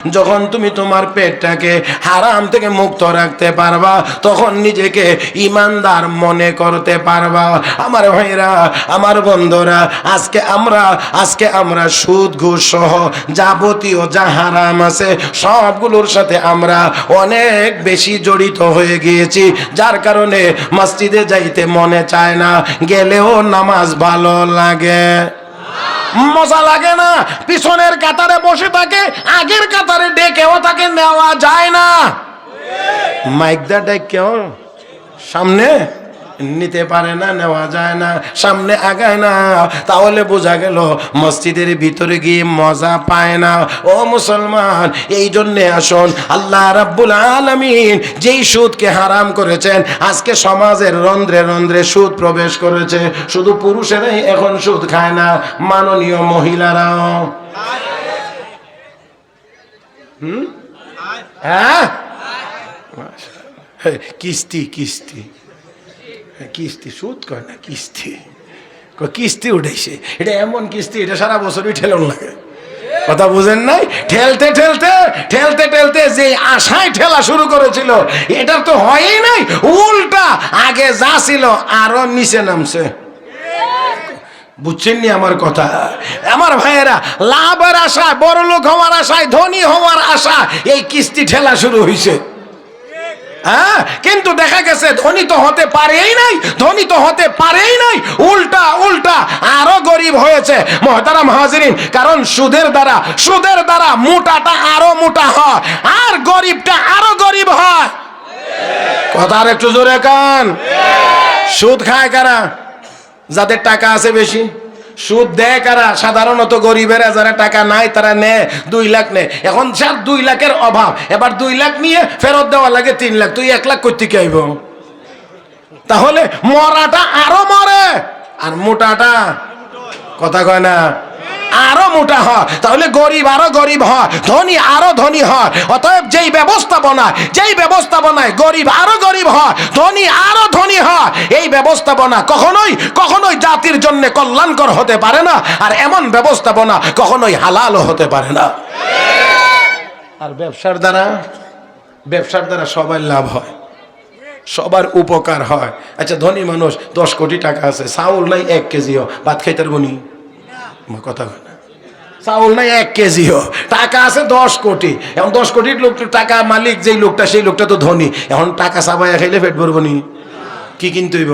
যখন তুমি তোমার পেটটাকে হারাম থেকে মুক্ত রাখতে পারবা, তখন নিজেকে ইমানদার মনে করতে পারবা। আমার ভাইরা আমার বন্ধুরা, আজকে আমরা আজকে আমরা সুদ, ঘুষ সহ যাবতীয় যা হারাম আছে, সবগুলোর সাথে আমরা অনেক বেশি জড়িত হয়ে গিয়েছি। যার কারণে মসজিদে যাইতে মনে চায় না, গেলেও নামাজ ভালো লাগে। মজা লাগে না। পিছনের কাতারে বসে থাকে, আগের কাতারে ডেকেও তাকে নেওয়া যায় না। মাইক দা ডেকেও সামনে। নিতে পারে না, নেওয়া যায় না, সামনে আগায় না। তাহলে বোঝা গেল, মসজিদের ভিতরে গিয়ে মজা পায় না। ও মুসলমান, এই জন্যে আসুন, আল্লাহ রাব্বুল আলামিন যেই সুদকে হারাম করেছেন, আজকে সমাজের রন্ধ্রে রন্ধ্রে সুদ প্রবেশ করেছে। শুধু পুরুষেরাই এখন সুদ খায় না, মাননীয় মহিলারাও। হুম? হ্যাঁ? কিস্তি কিস্তি। কিস্তি, সুদ কয় না, কিস্তি। কিস্তি উঠেছে। এটা এমন কিস্তি, এটা সারা বছরই ঠেলন লাগে। কথা বুঝেন নাই? ঠেলতে ঠেলতে ঠেলতে ঠেলতে যে আশায় ঠেলা শুরু করেছিল, এটা তো হয়ই নাই। উল্টা আগে যা ছিল, আরও নিচে নামছে। বুঝছেন নি আমার কথা? আমার ভাইয়েরা, লাভের আশায় বড় লোক হওয়ার আশায়, ধনী হওয়ার আশা এই কিস্তি ঠেলা শুরু হয়েছে হ্যাঁ কিন্তু দেখা গেছে ধনী তো হতে পারেই নাই, ধনী তো হতে পারেই নাই। উল্টা উল্টা আরও গরিব হয়েছে মহতারাম হাজিরিন, কারণ সুদের দ্বারা সুদের দ্বারা মোটাটা আরও মোটা হয় আর গরিবটা আরও গরিব হয়। কথা আর একটু জোরে কান। সুদ খায় কারা? যাদের টাকা আছে বেশি। সুদ দেয় কারা? সাধারণত গরিবেরা যারা টাকা নাই, তারা নেয় দুই লাখ নেয় এখন যার দুই লাখের অভাব, এবার দুই লাখ নিয়ে ফেরত দেওয়া লাগে তিন লাখ। তুই এক লাখ করতে কি আইব? তাহলে মরাটা আরও মরে, আর মোটাটা কথা কয় না, আরও মোটা হয়। তাহলে গরিব আরও গরিব হয়, ধনী আরও ধনী হয়। অতএব যেই ব্যবস্থাপনায় যেই ব্যবস্থাপনায় গরিব আরও গরিব হয়, ধনী আরও ধনী এই ব্যবস্থাপনা কখনোই কখনোই জাতির জন্য কল্যাণকর হতে পারে না, আর এমন ব্যবস্থাপনা কখনোই হালালও হতে পারে না। আর ব্যবসার দ্বারা ব্যবসার দ্বারা সবার লাভ হয়, সবার উপকার হয়। আচ্ছা ধনী মানুষ, দশ কোটি টাকা আছে, চাউল নাই এক কেজিও, ভাত খাইতে পারব নি? কথা না। চাউল নাই এক কেজিও, টাকা আছে দশ কোটি। এখন দশ কোটির লোক টাকা মালিক, যেই লোকটা সেই লোকটা তো ধনী। এখন টাকা চাবাইয়া খাইলে পেট ভরবো নি? কি কিনতে হইব?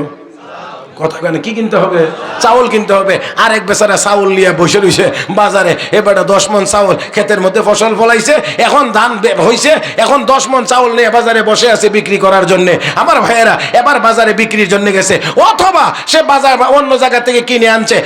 কথা কেন কি কিনতে হবে? চাউল কিনতে হবে। আর এক বেচারা চাউল নিয়ে বসে রয়েছে বাজারে। এবারে দশ মন চাউল ক্ষেতের মধ্যে ফসল ফলাইছে। এখন ধান হইছে। এখন দশ মন চাউল নিয়ে বাজারে বসে আছে বিক্রি করার জন্য। আমার ভাইয়েরা, এবার বাজারে বিক্রির জন্য গেছে। অথবা সে বাজার অন্য জায়গা থেকে কিনে আনছে।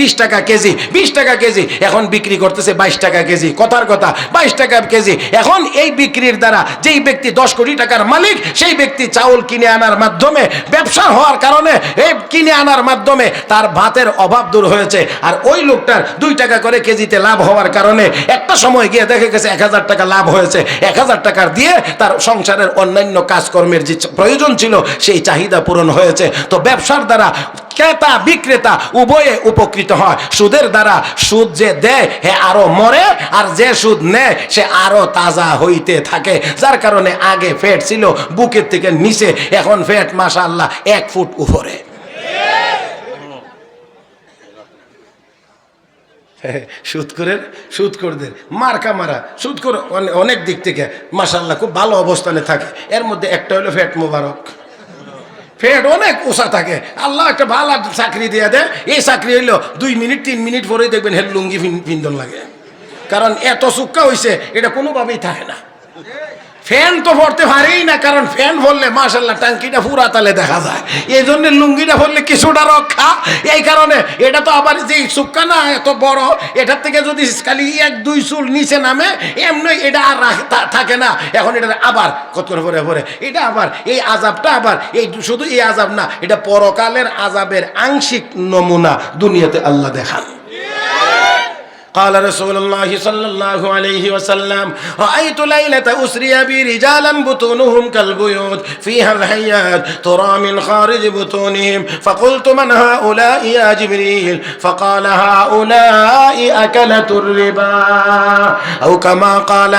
বিশ টাকা কেজি, বিশ টাকা কেজি। এখন বিক্রি করতেছে বাইশ টাকা কেজি। কথার কথা, বাইশ টাকা কেজি। এখন এই বিক্রির দ্বারা যেই ব্যক্তি দশ কোটি টাকার মালিক, সেই ব্যক্তি চাউল কিনে আনার মাধ্যমে ব্যবসা হওয়ার কারণে এই কিনে আনার মাধ্যমে তার ভাতের অভাব দূর হয়েছে। আর ওই লোকটার দুই টাকা করে কেজিতে লাভ হওয়ার কারণে একটা সময় গিয়ে দেখে গেছে এক হাজার টাকা লাভ হয়েছে। এক হাজার টাকার দিয়ে তার সংসারের অন্যান্য কাজকর্মের যে প্রয়োজন ছিল, সেই চাহিদা পূরণ হয়েছে। তো ব্যবসার দ্বারা ক্রেতা বিক্রেতা উভয়ে উপকৃত হয়। সুদের দ্বারা সুদ যে দেয় হে আরও মরে, আর যে সুদ নেয়, সে আরও তাজা হইতে থাকে। যার কারণে আগে ফ্যাট ছিল, বুকের থেকে নিচে, এখন ফ্যাট মাশাআল্লাহ এক ফুট উপরে। সুদ করেন, সুদ করদের মার্কা মারা, সুদ করে অনে- অনেক দিক থেকে। মাসাল্লাহ খুব ভালো অবস্থানে থাকে। এর মধ্যে একটা হলো ফ্যাট মোবারক। ফ্যাট অনেক উষা থাকে। আল্লাহ একটা ভালো চাকরি দিয়ে দেয়। এই চাকরি হইল দুই মিনিট, তিন মিনিট পরেই দেখবেন হেড লুঙ্গি ফিন্দন লাগে। কারণ এত সুক্কা হয়েছে এটা কোনোভাবেই থাকে না। ফ্যান তো ভরতে পারেই না, কারণ ফ্যান ভরলে মাশাল্লাহ টাঙ্কিটা পুরা তালে দেখা যায়। এই জন্য লুঙ্গিটা ভরলে কিছুটা রক্ষা। এই কারণে এটা তো আবার যে সুক্কা না, এত বড়, এটার থেকে যদি খালি এক, দুই চুল নিচে নামে, এমনি এটা আর থাকে না। এখন এটা আবার কত করে ভরে ভরে। এটা আবার, এই আজাবটা আবার, এই শুধু এই আজাব না, এটা পরকালের আজাবের আংশিক নমুনা দুনিয়াতে আল্লাহ দেখান। قال رسول الله صلى الله عليه وسلم رأيت ليلة أسري بي رجالا بطونهم كالبيوت فيها الحيات ترى من خارج بطونهم فقلت من هؤلاء يا جبريل فقال هؤلاء أكلة الربا أو كما قال